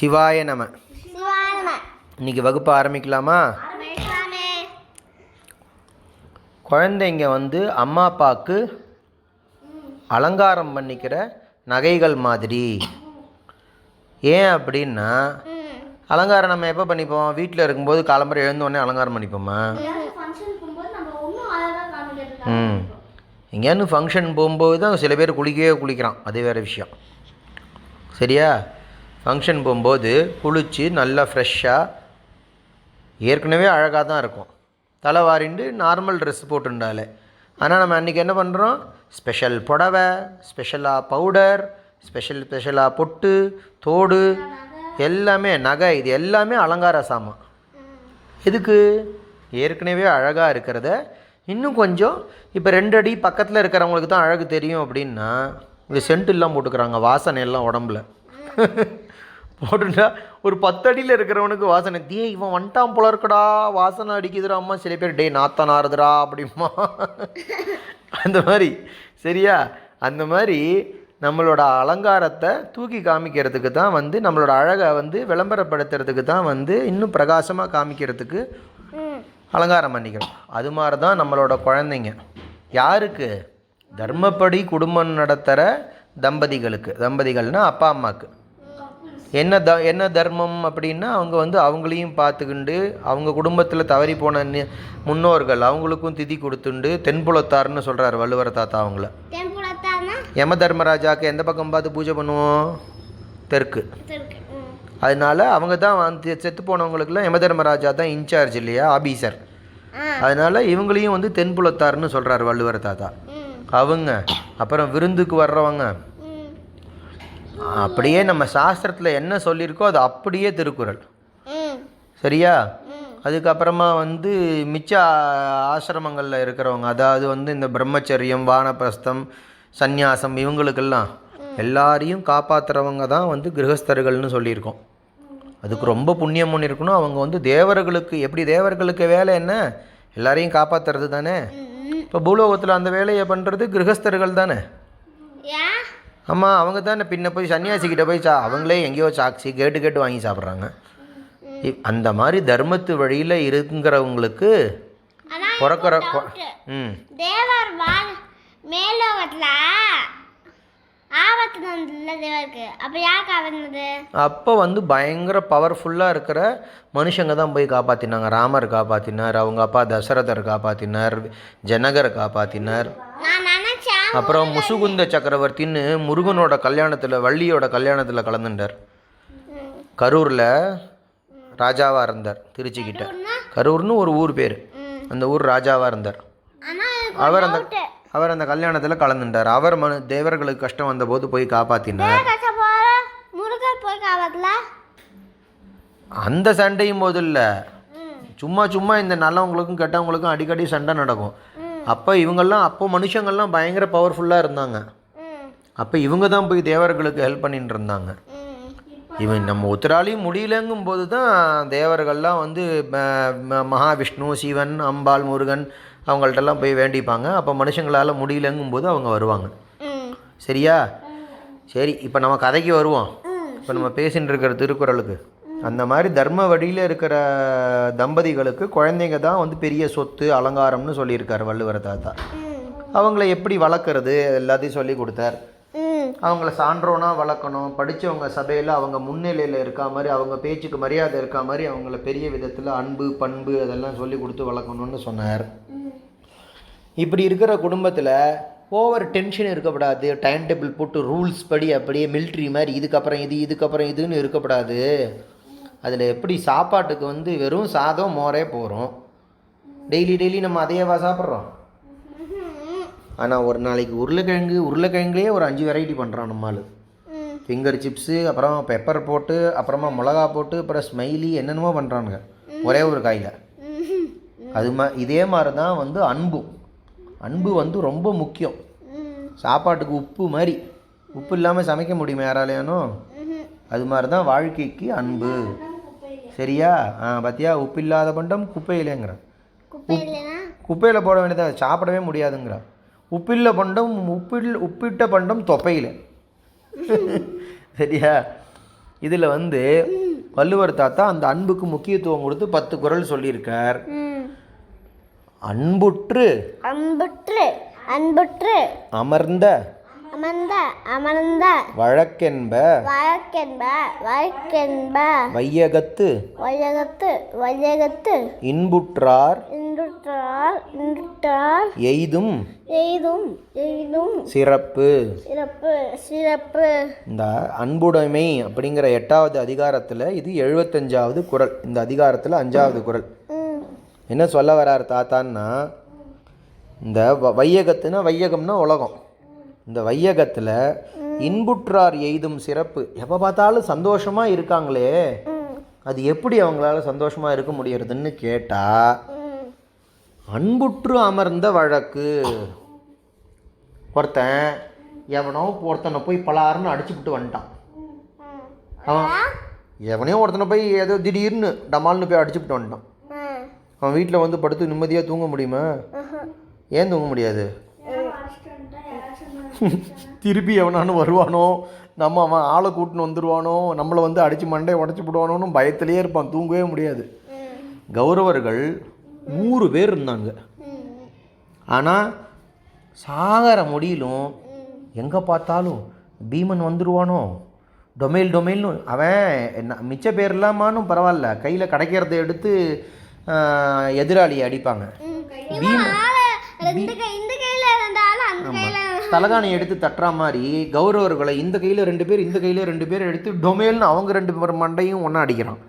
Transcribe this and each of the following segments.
சிவாய நம. இன்னைக்கு வகுப்பு ஆரம்பிக்கலாமா? குழந்தைங்க வந்து அம்மா அப்பாவுக்கு அலங்காரம் பண்ணிக்கிற நகைகள் மாதிரி. ஏன் அப்படின்னா அலங்காரம் நம்ம எப்போ பண்ணிப்போம்? வீட்டில் இருக்கும்போது காலம்பரை எழுந்த உடனே அலங்காரம் பண்ணிப்போமா? ம். எங்கேயானு ஃபங்க்ஷன் போகும்போது தான் சில பேர் குளிக்கவே குளிக்கிறான். அது வேறு விஷயம். சரியா? ஃபங்க்ஷன் போகும்போது குளித்து நல்லா ஃப்ரெஷ்ஷாக ஏற்கனவே அழகாக தான் இருக்கும். தலை வாரிண்டு நார்மல் ட்ரெஸ் போட்டுண்டாலே ஆனால் நம்ம அன்றைக்கி என்ன பண்ணுறோம் ஸ்பெஷல் புடவை ஸ்பெஷலாக பவுடர் ஸ்பெஷல் ஸ்பெஷலாக பொட்டு தோடு எல்லாமே நகை இது எல்லாமே அலங்கார சாமான். எதுக்கு? ஏற்கனவே அழகாக இருக்கிறத இன்னும் கொஞ்சம் இப்போ ரெண்டு அடி பக்கத்தில் இருக்கிறவங்களுக்கு தான் அழகு தெரியும் அப்படின்னா இது சென்ட் எல்லாம் போட்டுக்கிறாங்க வாசனை எல்லாம் உடம்புல. போட்டுட்டா ஒரு பத்து அடியில் இருக்கிறவனுக்கு வாசனை. தே இவன் வந்துட்டான் போல இருக்கடா. வாசனை அடிக்குதுடா அம்மா. சில பேர் டே நாத்தம் நாறுதுடா அப்படிமா அந்த மாதிரி. சரியா? அந்த மாதிரி நம்மளோட அலங்காரத்தை தூக்கி காமிக்கிறதுக்கு தான் வந்து நம்மளோட அழகை வந்து விளம்பரப்படுத்துறதுக்கு தான் வந்து இன்னும் பிரகாசமாக காமிக்கிறதுக்கு அலங்காரம் பண்ணிக்கிறோம். அது மாதிரி தான் நம்மளோட குழந்தைங்க. யாருக்கு? தர்மப்படி குடும்பம் நடத்துகிற தம்பதிகளுக்கு. தம்பதிகள்னால் அப்பா அம்மாவுக்கு என்ன த என்ன தர்மம் அப்படின்னா அவங்க வந்து அவங்களையும் பார்த்துக்கிண்டு அவங்க குடும்பத்தில் தவறி போன முன்னோர்கள் அவங்களுக்கும் திதி கொடுத்துண்டு தென்புலத்தார்னு சொல்கிறார் வள்ளுவர் தாத்தா அவங்கள. யம தர்மராஜாக்கு எந்த பக்கம் பார்த்து பூஜை பண்ணுவோம்? தெற்கு. அதனால அவங்க தான் வந்து செத்து போனவங்களுக்குலாம் யம தர்மராஜா தான் இன்சார்ஜ் இல்லையா ஆபீசர். அதனால இவங்களையும் வந்து தென்புலத்தார்னு சொல்கிறார் வள்ளுவர் தாத்தா. அவங்க அப்புறம் விருந்துக்கு வர்றவங்க அப்படியே நம்ம சாஸ்திரத்தில் என்ன சொல்லியிருக்கோ அது அப்படியே திருக்குறள். சரியா? அதுக்கப்புறமா வந்து மிச்ச ஆசிரமங்களில் இருக்கிறவங்க அதாவது வந்து இந்த பிரம்மச்சரியம் வானப்பிரஸ்தம் சந்நியாசம் இவங்களுக்கெல்லாம் எல்லாரையும் காப்பாற்றுறவங்க தான் வந்து கிரகஸ்தர்கள்னு சொல்லியிருக்கோம். அதுக்கு ரொம்ப புண்ணியம் ஒன்று இருக்கணும். அவங்க வந்து தேவர்களுக்கு எப்படி தேவர்களுக்கு வேலை என்ன? எல்லாரையும் காப்பாற்றுறது தானே? இப்போ பூலோகத்தில் அந்த வேலையை பண்ணுறது கிரகஸ்தர்கள் தானே? ஆமாம் அவங்க தானே பின்ன போய் சன்னியாசிக்கிட்ட போய் சா அவங்களே எங்கேயோ சாட்சி கேட்டு கேட்டு வாங்கி சாப்பிட்றாங்க. அந்த மாதிரி தர்மத்து வழியில் இருக்கிறவங்களுக்கு ஆனா பிறக்கிற ம். தேவர் வால் மேலோகத்தில் ஆபத்து வந்ததுல தேவருக்கு? அப்போ வந்து பயங்கர பவர்ஃபுல்லாக இருக்கிற மனுஷங்க தான் போய் காப்பாற்றினாங்க ராமர் காப்பாற்றினார் அவங்க அப்பா தசரதர் காப்பாற்றினார் ஜனகர் காப்பாற்றினார் அப்புறம் முசுகுந்த சக்கரவர்த்தின்னு முருகனோட கல்யாணத்தில் வள்ளியோட கல்யாணத்தில் கலந்துட்டார். கரூரில் ராஜாவாக இருந்தார் திருச்சிக்கிட்ட. கரூர்னு ஒரு ஊர் பேர். அந்த ஊர் ராஜாவாக இருந்தார். அவர் அந்த அவர் அந்த கல்யாணத்தில் கலந்துட்டார். அவர் மனு தேவர்களுக்கு கஷ்டம் வந்தபோது போய் காப்பாற்றினார் அந்த சண்டையும் போது இல்லை சும்மா சும்மா இந்த நல்லவங்களுக்கும் கெட்டவங்களுக்கும் அடிக்கடி சண்டை நடக்கும். அப்போ இவங்கெல்லாம் அப்போ மனுஷங்கள்லாம் பயங்கர பவர்ஃபுல்லாக இருந்தாங்க. அப்போ இவங்க தான் போய் தேவர்களுக்கு ஹெல்ப் பண்ணிட்டு இருந்தாங்க. இவன் நம்ம ஒத்துராலையும் முடியலங்கும் போது தான் தேவர்கள்லாம் வந்து மகாவிஷ்ணு சிவன் அம்பாள் முருகன் அவங்கள்ட்டெல்லாம் போய் வேண்டிப்பாங்க. அப்போ மனுஷங்களால் முடியலங்கும் போது அவங்க வருவாங்க. சரியா? சரி இப்போ நம்ம கதைக்கு வருவோம். இப்போ நம்ம பேசின்னு இருக்கிற திருக்குறளுக்கு. அந்த மாதிரி தர்ம வழியில் இருக்கிற தம்பதிகளுக்கு குழந்தைங்க தான் வந்து பெரிய சொத்து அலங்காரம்னு சொல்லியிருக்காரு வள்ளுவர தாத்தா. அவங்கள எப்படி வளர்க்குறது? எல்லாத்தையும் சொல்லி கொடுத்தார். அவங்கள சான்றோனா வளர்க்கணும். படித்தவங்க சபையில் அவங்க முன்னிலையில் இருக்கா மாதிரி அவங்க பேச்சுக்கு மரியாதை இருக்கா மாதிரி அவங்கள பெரிய விதத்தில் அன்பு பண்பு அதெல்லாம் சொல்லி கொடுத்து வளர்க்கணும்னு சொன்னார். இப்படி இருக்கிற குடும்பத்தில் ஓவர் டென்ஷன் இருக்கக்கூடாது டைம் டேபிள் போட்டு ரூல்ஸ் படி அப்படியே மிலிட்ரி மாதிரி இதுக்கப்புறம் இது இதுக்கப்புறம் இதுன்னு இருக்கக்கூடாது அதில் எப்படி சாப்பாட்டுக்கு வந்து வெறும் சாதம் மோரே போகிறோம் டெய்லி டெய்லி நம்ம அதையேவா சாப்பிட்றோம்? ஆனால் ஒரு நாளைக்கு உருளைக்கிழங்கு உருளைக்கிழங்குலேயே ஒரு அஞ்சு வெரைட்டி பண்ணுறான் நம்மால் ஃபிங்கர் சிப்ஸு அப்புறம் பெப்பர் போட்டு அப்புறமா மிளகா போட்டு அப்புறம் ஸ்மைலி என்னென்னமோ பண்ணுறானுங்க ஒரே ஒரு காயில். அது மா இதே மாதிரி தான் வந்து அன்பும் அன்பு வந்து ரொம்ப முக்கியம். சாப்பாட்டுக்கு உப்பு மாதிரி. உப்பு இல்லாமல் சமைக்க முடியுமா யாராலேயானோ அது மாதிரி தான் வாழ்க்கைக்கு அன்பு. சரியா? ஆ பார்த்தியா உப்பு இல்லாத பண்டம் குப்பையிலேங்கிறான். குப்பையில் போட வேண்டியது? சாப்பிடவே முடியாதுங்கிறான். உப்பில்ல பண்டம் உப்பில் உப்பிட்ட பண்டம் தொப்பையில். சரியா? இதில் வந்து வள்ளுவர் தாத்தா அந்த அன்புக்கு முக்கியத்துவம் கொடுத்து பத்து குறள் சொல்லியிருக்கார். அன்புற்று அன்புற்று அன்புற்று. அமர்ந்த அமர்ந்த அமர்ந்த. வழக்கென்ப. வழக்கென்ப வழக்கென்ப. வையகத்து. வையகத்து வையகத்து. இன்புற்றார். இன்றுற்றால் இன்றுற்றால் எய்தும். எய்தும் எய்தும். சிறப்பு. சிறப்பு சிறப்பு. இந்த அன்புடைமை அப்படிங்கிற எட்டாவது அதிகாரத்தில் இது எழுபத்தஞ்சாவது குறள் இந்த அதிகாரத்தில் அஞ்சாவது குறள் ம். என்ன சொல்ல வரார் தாத்தான்னா இந்த வையகத்துனா வையகம்னா உலகம். இந்த வையகத்தில் இன்புற்றார் எய்தும் சிறப்பு. எப்போ பார்த்தாலும் சந்தோஷமாக இருக்காங்களே. அது எப்படி அவங்களால சந்தோஷமாக இருக்க முடியறதுன்னு கேட்டால் அன்புற்று அமர்ந்த வழக்கு. ஒருத்தன் எவனோ ஒருத்தனை போய் பலாருன்னு அடிச்சுப்புட்டு வந்துட்டான். அவன் எவனையோ ஒருத்தனை போய் ஏதோ திடீர்னு டமால்னு போய் அடிச்சுப்புட்டு வந்துட்டான். அவன் வீட்டில் வந்து படுத்து நிம்மதியாக தூங்க முடியுமா? ஏன் தூங்க முடியாது? திருப்பி எவனானு வருவானோ நம்ம அவன் ஆளை கூட்டின்னு வந்துடுவானோ நம்மளை வந்து அடித்து மண்டையை உடச்சி விடுவானோன்னு பயத்திலேயே இருப்பான் தூங்கவே முடியாது. கௌரவர்கள் நூறு பேர் இருந்தாங்க. ஆனால் சாகர முடியிலும் எங்கே பார்த்தாலும் பீமன் வந்துடுவானோ டொமைல் டொமைல்னு அவன் மிச்ச பேர் இல்லாமானும் பரவாயில்ல கையில் கிடைக்கிறத எடுத்து எதிராளியை அடிப்பாங்க. பீமன் தலகாணி எடுத்து தட்டுற மாதிரி கௌரவர்களை இந்த கையில் ரெண்டு பேர் இந்த கையில் ரெண்டு பேர் எடுத்து டொமேல்னு அவங்க ரெண்டு பேர் மண்டையும் ஒன்றா அடிக்கிறான்.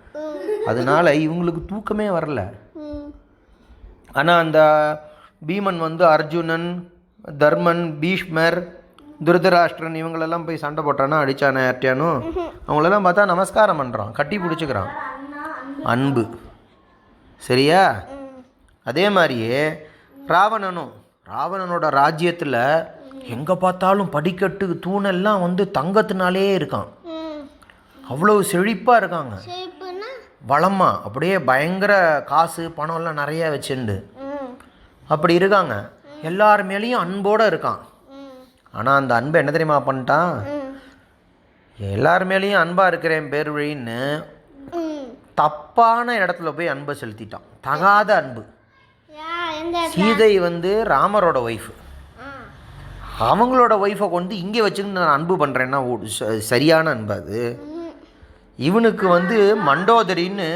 அதனால இவங்களுக்கு தூக்கமே வரல. ஆனால் அந்த பீமன் வந்து அர்ஜுனன் தர்மன் பீஷ்மர் துருதராஷ்டிரன் இவங்களெல்லாம் போய் சண்டை போட்டானா? அடித்தானே யார்ட்டியானும் அவங்களெல்லாம் பார்த்தா நமஸ்காரம் பண்ணுறான் கட்டி பிடிச்சிக்கிறான். அன்பு. சரியா? அதே மாதிரியே ராவணனும் ராவணனோட ராஜ்யத்தில் எங்கே பார்த்தாலும் படிக்கட்டு தூணெல்லாம் வந்து தங்கத்தினாலே இருக்கான். ம். அவ்வளவு செழிப்பாக இருக்காங்க. ஷேப்புனா வளமா அப்படியே பயங்கர காசு பணம்லாம் நிறைய வச்சுண்டு. அப்படி இருக்காங்க. எல்லார் மேலேயும் அன்போடு இருக்கான். ஆனால் அந்த அன்பை என்ன தெரியுமா பண்ணிட்டான்? எல்லார் மேலேயும் அன்பாக இருக்கிறேன் பேர் வழின்னு தப்பான இடத்துல போய் அன்பை செலுத்திட்டான். தகாத அன்பு. சீதை வந்து ராமரோட ஒய்ஃபு அவங்களோட ஒய்ஃபை கொண்டு இங்கே வச்சுக்கிட்டு நான் அன்பு பண்ணுறேன்னா சரியான அன்பு அது. இவனுக்கு வந்து மண்டோதரின்னு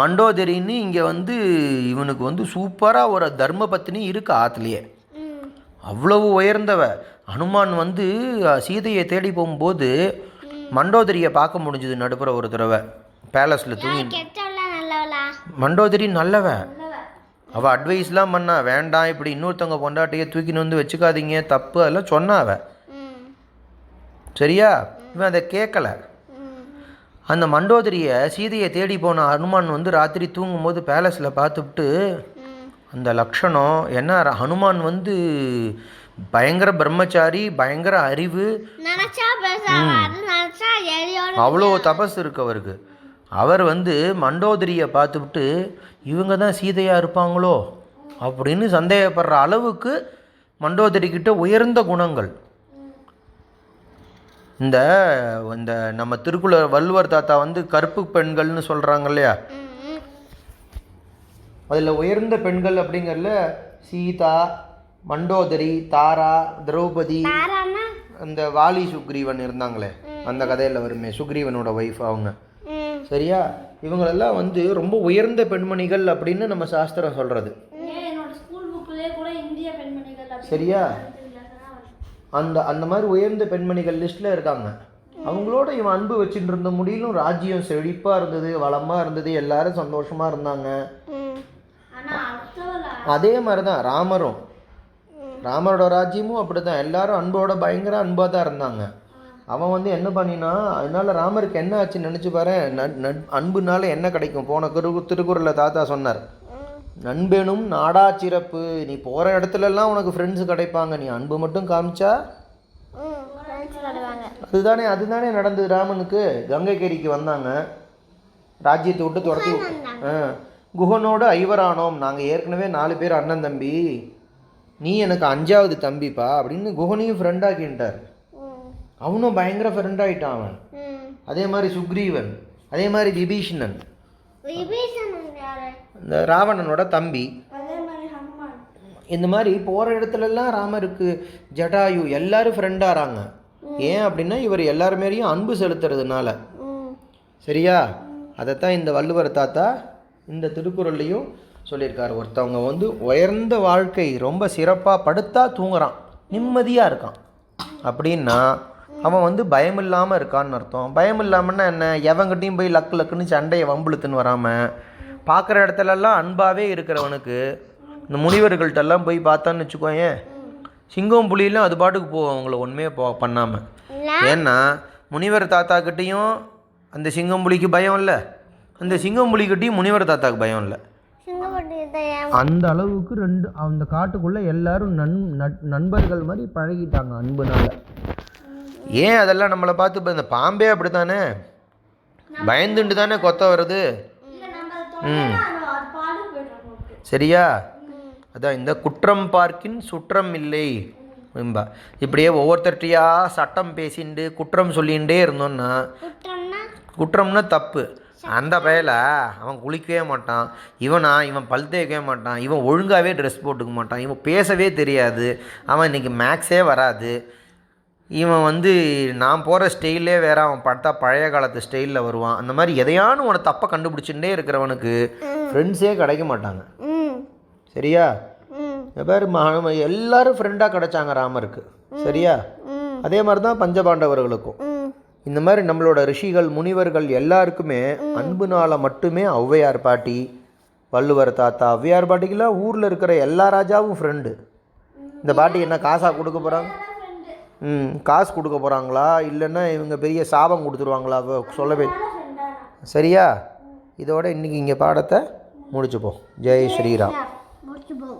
மண்டோதரின்னு இங்கே வந்து இவனுக்கு வந்து சூப்பராக ஒரு தர்ம பத்தினி இருக்கு ஆற்றுலையே அவ்வளவு உயர்ந்தவ. அனுமான் வந்து சீதையை தேடி போகும்போது மண்டோதரியை பார்க்க முடிஞ்சது நடுப்புற ஒரு தடவை. பேலஸில் தூங்கி மண்டோதரி நல்லவ அவள் அட்வைஸ்லாம் பண்ணா வேண்டாம் இப்படி இன்னொருத்தவங்க பொண்டாட்டியை தூக்கின்னு வந்து வச்சுக்காதீங்க தப்பு அதெல்லாம் சொன்னா அவ. ம். சரியா? இவன் அதை கேட்கல அந்த மண்டோதரியை சீதையை தேடி போன அனுமான் வந்து ராத்திரி தூங்கும்போது பேலஸில் பார்த்துவிட்டு அந்த லக்ஷணம் என்ன? ஹனுமான் வந்து பயங்கர பிரம்மச்சாரி பயங்கர அறிவு. அவ்வளோ தபஸ் இருக்கு அவருக்கு. அவர் வந்து மண்டோதரியை பார்த்துவிட்டு இவங்க தான் சீதையாக இருப்பாங்களோ? அப்படின்னு சந்தேகப்படுற அளவுக்கு மண்டோதரி கிட்ட உயர்ந்த குணங்கள். இந்த இந்த நம்ம திருக்குள்ள வள்ளுவர் தாத்தா வந்து கருப்பு பெண்கள்னு சொல்கிறாங்க இல்லையா? அதில் உயர்ந்த பெண்கள் அப்படிங்கிறதுல சீதா மண்டோதரி தாரா திரௌபதி அந்த வாலி சுக்ரீவன் இருந்தாங்களே அந்த கதையில் வருமே சுக்ரீவனோட ஒய்ஃப் அவங்க. சரியா? இவங்களெல்லாம் வந்து ரொம்ப உயர்ந்த பெண்மணிகள் அப்படின்னு நம்ம சாஸ்திரம் சொல்கிறது சரியா? அந்த அந்த மாதிரி உயர்ந்த பெண்மணிகள் லிஸ்ட்டில் இருக்காங்க. அவங்களோட இவன் அன்பு வச்சுட்டு இருந்த முடியிலும் ராஜ்யம் செழிப்பாக இருந்தது வளமாக இருந்தது எல்லாரும் சந்தோஷமாக இருந்தாங்க. அதே மாதிரி தான் ராமரும் ராமரோட ராஜ்யமும் அப்படி தான் எல்லாரும் அன்போட பயங்கர அன்பாக தான் இருந்தாங்க. அவன் வந்து என்ன பண்ணினா அதனால ராமருக்கு என்ன ஆச்சுன்னு நினச்சி பாரு. அன்புனால என்ன கிடைக்கும்? போன திரு திருக்குறளில் தாத்தா சொன்னார். நண்பெனும் நாடா சிறப்பு. நீ போகிற இடத்துலலாம் உனக்கு ஃப்ரெண்ட்ஸ் கிடைப்பாங்க. நீ அன்பு மட்டும் காமிச்சா? அதுதானே அதுதானே நடந்தது ராமனுக்கு. கங்கைக்கரிக்கு வந்தாங்க. ராஜ்யத்தை விட்டு துரத்தி குஹனோடு ஐவரானோம். நாங்கள் ஏற்கனவே நாலு பேர் அண்ணன் தம்பி. நீ எனக்கு அஞ்சாவது தம்பிப்பா அப்படின்னு குஹனையும் ஃப்ரெண்டாக்கின்ட்டார் அவனும் பயங்கர ஃப்ரெண்ட் ஆயிட்டான் அவன். அதே மாதிரி சுக்ரீவன் அதே மாதிரி விபீஷணன். இந்த ராவணனோட தம்பி. இந்த மாதிரி போகிற இடத்துலலாம் ராமருக்கு ஜடாயு எல்லாரும் ஃப்ரெண்டாகிறாங்க ஏன் அப்படின்னா இவர் எல்லார் மேலேயும் அன்பு செலுத்துறதுனால. சரியா? அதைத்தான் இந்த வள்ளுவர் தாத்தா இந்த திருக்குறள்லையும் சொல்லியிருக்காரு. ஒருத்தவங்க வந்து உயர்ந்த வாழ்க்கை ரொம்ப சிறப்பாக படுத்தா தூங்குறான். நிம்மதியாக இருக்கான். அப்படின்னா அவன் வந்து பயம் இல்லாமல் இருக்கான்னு அர்த்தம். பயம் இல்லாமன்னா என்ன? எவங்கிட்டையும் போய் லக்கு லக்குன்னு சண்டையை வம்புழுத்துன்னு வராமல் பார்க்குற இடத்துலலாம் அன்பாகவே இருக்கிறவனுக்கு இந்த முனிவர்கள்ட்டெல்லாம் போய் பார்த்தான்னு வச்சுக்கோயேன் சிங்கம் புலியெல்லாம் அது பாட்டுக்கு போகும் அவங்கள ஒன்றுமே போ பண்ணாமல் ஏன்னா முனிவர் தாத்தாக்கிட்டேயும் அந்த சிங்கம் புலிக்கு பயம் இல்லை. அந்த சிங்கம் புலிக்கிட்டேயும் முனிவர் தாத்தாக்கு பயம் இல்லை. அந்த அளவுக்கு ரெண்டு அந்த காட்டுக்குள்ளே எல்லாரும் நன் நட்- நண்பர்கள் மாதிரி பழகிட்டாங்க அன்புனால. ஏன் அதெல்லாம் நம்மளை பார்த்து இப்போ இந்த பாம்பே அப்படித்தானே? பயந்துண்டு தானே கொத்த வருது போயிடும் சரியா? அதான் இந்த குற்றம் பார்க்கின் சுற்றம் இல்லை. என்பா இப்படியே ஒவ்வொருத்தர்கிட்டயா சட்டம் பேசிண்டு குற்றம் சொல்லிகிட்டே இருந்தோன்னா குற்றம்னா? தப்பு. அந்த பயல அவன் குளிக்கவே மாட்டான். இவனா இவன் பல் தேய்க்கவே மாட்டான். இவன் ஒழுங்காகவே ட்ரெஸ் போட்டுக்க மாட்டான். இவன் பேசவே தெரியாது. அவன் இன்னைக்கு மேக்ஸே வராது. இவன் வந்து நான் போகிற ஸ்டைலே வேற அவன் பார்த்தா பழைய காலத்து ஸ்டைலில் வருவான். அந்த மாதிரி எதையானு உன தப்பை கண்டுபிடிச்சுட்டே இருக்கிறவனுக்கு ஃப்ரெண்ட்ஸே கிடைக்க மாட்டாங்க. சரியா? பேர் எல்லாரும் ஃப்ரெண்டாக கிடைச்சாங்க ராமருக்கு. சரியா? அதே மாதிரி தான் பஞ்சபாண்டவர்களுக்கும். இந்த மாதிரி நம்மளோட ரிஷிகள் முனிவர்கள் எல்லாருக்குமே அன்புனால மட்டுமே ஔவையார் பாட்டி வள்ளுவர் தாத்தா ஔவையார் பாட்டிக்கெல்லாம் ஊரில் இருக்கிற எல்லா ராஜாவும் ஃப்ரெண்டு இந்த பாட்டி என்ன காசா கொடுக்க போகிறாங்க காசு கொடுக்க போகிறாங்களா இல்லைன்னா இவங்க பெரிய சாபம் கொடுத்துருவாங்களா? சொல்லவே சரியா? இதோட இன்றைக்கி இங்கே பாடத்தை முடிச்சுப்போம். ஜெய் ஸ்ரீராம். முடிச்சுப்போம்.